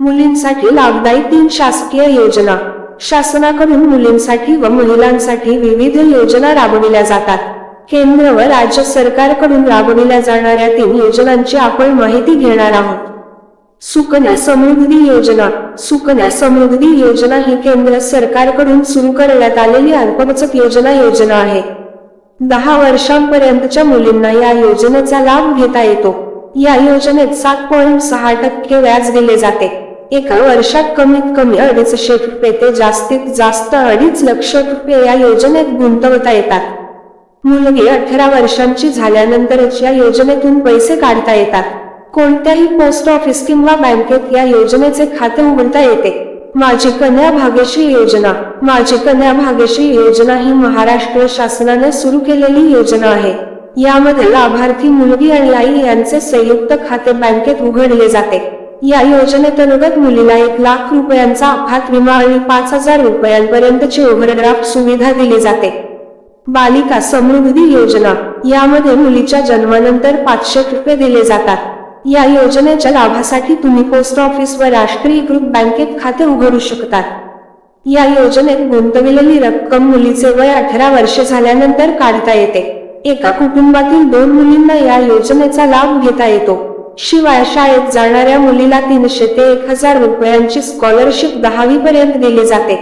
मुलींसाठी लाभदायी तीन शासकीय योजना. शासनाकडून मुलींसाठी व महिलांसाठी विविध योजना राबविल्या जातात. केंद्र व राज्य सरकारकडून राबविल्या जाणाऱ्या तीन योजनांची आपण माहिती घेणार आहोत. सुकन्या समृद्धी योजना. सुकन्या समृद्धी योजना ही केंद्र सरकारकडून सुरू करण्यात आलेली अल्पबचत योजना योजना आहे. दहा वर्षांपर्यंतच्या मुलींना या योजनेचा लाभ घेता येतो. या योजनेत सात पॉईंट सहा टक्के व्याज दिले जाते. एका वर्षात कमीत कमी अडीचशे रुपये ते जास्तीत जास्त अडीच लक्ष रुपये या योजनेत गुंतवता येतात. मुलगी अठरा वर्षांची झाल्यानंतरच या योजनेतून पैसे काढता येतात. कोणत्याही पोस्ट ऑफिस किंवा बँकेत या योजनेचे खाते उघडता येते. माझी कन्या भाग्यश्री योजना. माझी कन्या भाग्यश्री योजना ही महाराष्ट्र शासनाने सुरू केलेली योजना आहे. यामध्ये लाभार्थी मुलगी आणि आई यांचे संयुक्त खाते बँकेत उघडले जाते. या योजनेअंतर्गत मुलीला एक लाख रुपयांचा अपघात विमा आणि पाच हजार रुपयांपर्यंतची ओव्हरड्राफ्ट सुविधा दिली जाते. बालिका समृद्धी योजना. यामध्ये मुलीच्या जन्मानंतर पाचशे रुपये दिले जातात. या योजनेच्या लाभासाठी तुम्ही पोस्ट ऑफिस व राष्ट्रीयकृत बँकेत खाते उघडू शकतात. या योजनेत गुंतविलेली रक्कम मुलीचे वय अठरा वर्षे झाल्यानंतर काढता येते. एका कुटुंबातील दोन मुलींना या योजनेचा लाभ घेता येतो. शिवाय शाळेत जाणाऱ्या मुलीला तीनशे ते एक हजार रुपयांची स्कॉलरशिप दहावी पर्यंत दिली जाते.